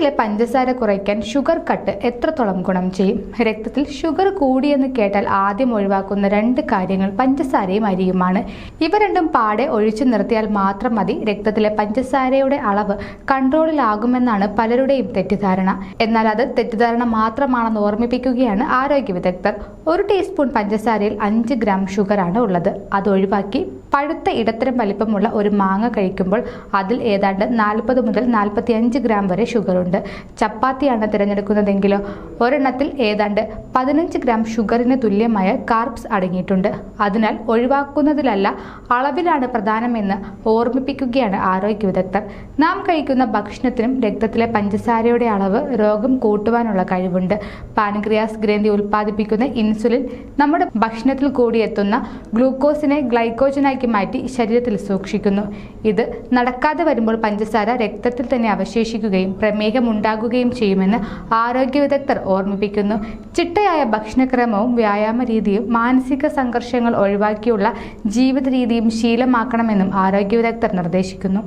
രക്തത്തിലെ പഞ്ചസാര കുറയ്ക്കാൻ ഷുഗർ കട്ട് എത്രത്തോളം ഗുണം ചെയ്യും? രക്തത്തിൽ ഷുഗർ കൂടിയെന്ന് കേട്ടാൽ ആദ്യം ഒഴിവാക്കുന്ന രണ്ട് കാര്യങ്ങൾ പഞ്ചസാരയും അരിയുമാണ്. ഇവ രണ്ടും പാടെ ഒഴിച്ചു നിർത്തിയാൽ മാത്രം മതി. രക്തത്തിലെ പഞ്ചസാരയുടെ അളവ് കൺട്രോളിലാകുമെന്നാണ് പലരുടെയും തെറ്റിദ്ധാരണ. എന്നാൽ അത് തെറ്റിദ്ധാരണ മാത്രമാണെന്ന് ഓർമ്മിപ്പിക്കുകയാണ് ആരോഗ്യ വിദഗ്ധർ. ഒരു ടീസ്പൂൺ പഞ്ചസാരയിൽ അഞ്ച് ഗ്രാം ഷുഗറാണ് ഉള്ളത്. അത് ഒഴിവാക്കി പഴുത്ത ഇടത്തരം വലിപ്പമുള്ള ഒരു മാങ്ങ കഴിക്കുമ്പോൾ അതിൽ ഏതാണ്ട് നാൽപ്പത് മുതൽ നാൽപ്പത്തി അഞ്ച് ഗ്രാം വരെ ഷുഗറുണ്ട്. ചപ്പാത്തിയാണ് തിരഞ്ഞെടുക്കുന്നതെങ്കിലോ ഒരെണ്ണത്തിൽ ഏതാണ്ട് പതിനഞ്ച് ഗ്രാം ഷുഗറിന് തുല്യമായ കാർബ്സ് അടങ്ങിയിട്ടുണ്ട്. അതിനാൽ ഒഴിവാക്കുന്നതിലല്ല അളവിലാണ് പ്രധാനമെന്ന് ഓർമ്മിപ്പിക്കുകയാണ് ആരോഗ്യ വിദഗ്ധർ. നാം കഴിക്കുന്ന ഭക്ഷണത്തിനും രക്തത്തിലെ പഞ്ചസാരയുടെ അളവ് രോഗം കൂട്ടുവാനുള്ള കഴിവുണ്ട്. പാൻക്രിയാസ് ഗ്രന്ഥി ഉൽപ്പാദിപ്പിക്കുന്ന ഇൻസുലിൻ നമ്മുടെ ഭക്ഷണത്തിൽ കൂടിയെത്തുന്ന ഗ്ലൂക്കോസിനെ ഗ്ലൈക്കോജനാക്കി മാറ്റി ശരീരത്തിൽ സൂക്ഷിക്കുന്നു. ഇത് നടക്കാതെ വരുമ്പോൾ പഞ്ചസാര രക്തത്തിൽ തന്നെ അവശേഷിക്കുകയും പ്രമേഹം ഉണ്ടാകുകയും ചെയ്യുമെന്ന് ആരോഗ്യ വിദഗ്ധർ ഓർമ്മിപ്പിക്കുന്നു. ചിട്ടയായ ഭക്ഷണക്രമവും വ്യായാമ രീതിയും മാനസിക സംഘർഷങ്ങൾ ഒഴിവാക്കിയുള്ള ജീവിത രീതിയും ശീലമാക്കണമെന്നും ആരോഗ്യ വിദഗ്ധർ നിർദ്ദേശിക്കുന്നു.